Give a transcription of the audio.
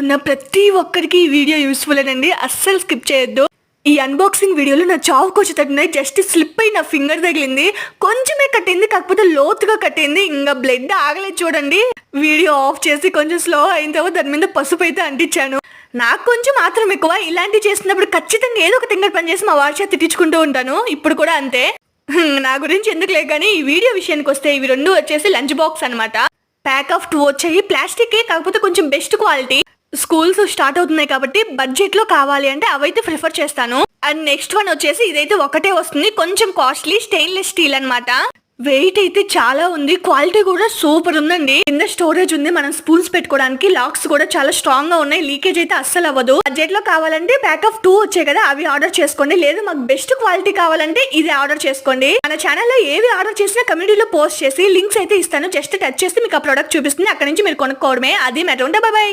ఉన్న ప్రతి ఒక్కరికి ఈ వీడియో యూస్ఫుల్ అండి అస్సలు స్కిప్ చేయొద్దు. ఈ అన్బాక్సింగ్ వీడియోలో నా చావుకు వచ్చేటట్టున్నాయి జస్ట్ స్లిప్ అయి నా ఫింగర్ తగిలింది. కొంచెమే కట్టింది కాకపోతే లోతుగా కట్టింది. ఇంకా బ్లడ్ ఆగలేదు చూడండి. వీడియో ఆఫ్ చేసి కొంచెం స్లో అయిన తర్వాత దాని మీద పసుపు అయితే అంటించాను. నాకు కొంచెం మాత్రం ఎక్కువ. ఇలాంటివి చేస్తున్నప్పుడు ఖచ్చితంగా ఏదో ఒక తింగర్ పని చేసి మా వారి తిట్టించుకుంటూ ఉంటాను. ఇప్పుడు కూడా అంతే. నా గురించి ఎందుకు లేదు కానీ ఈ వీడియో విషయానికి వస్తే ఇవి రెండు వచ్చేసి లంచ్ బాక్స్ అనమాట ప్యాక్ ఆఫ్ టూ వచ్చాయి ప్లాస్టిక్ కాకపోతే కొంచెం బెస్ట్ క్వాలిటీ స్కూల్స్ స్టార్ట్ అవుతున్నాయి కాబట్టి బడ్జెట్లో కావాలి అంటే అవైతే ప్రిఫర్ చేస్తాను. అండ్ నెక్స్ట్ వన్ వచ్చేసి ఇదైతే ఒకటే వస్తుంది. కొంచెం కాస్ట్లీ స్టెయిన్లెస్ స్టీల్ అనమాట వెయిట్ అయితే చాలా ఉంది. క్వాలిటీ కూడా సూపర్ ఉందండి. కింద స్టోరేజ్ ఉంది. మనం స్పూన్స్ పెట్టుకోవడానికి లాక్స్ కూడా చాలా స్ట్రాంగ్గా ఉన్నాయి. లీకేజ్ అయితే అస్సలు అవ్వదు. బడ్జెట్లో కావాలంటే ప్యాక్ ఆఫ్ టూ వచ్చాయి కదా అవి ఆర్డర్ చేసుకోండి. లేదు మాకు బెస్ట్ క్వాలిటీ కావాలంటే ఇది ఆర్డర్ చేసుకోండి. మన ఛానల్లో ఏవి ఆర్డర్ చేసినా కమ్యూనిటీలో పోస్ట్ చేసి లింక్స్ అయితే ఇస్తాను. జస్ట్ టచ్ చేస్తే మీకు ఆ ప్రోడక్ట్ చూపిస్తుంది. అక్కడ నుంచి మీరు కొనుక్కోవడమే. అది మెటర్ ఉంటా బాయ్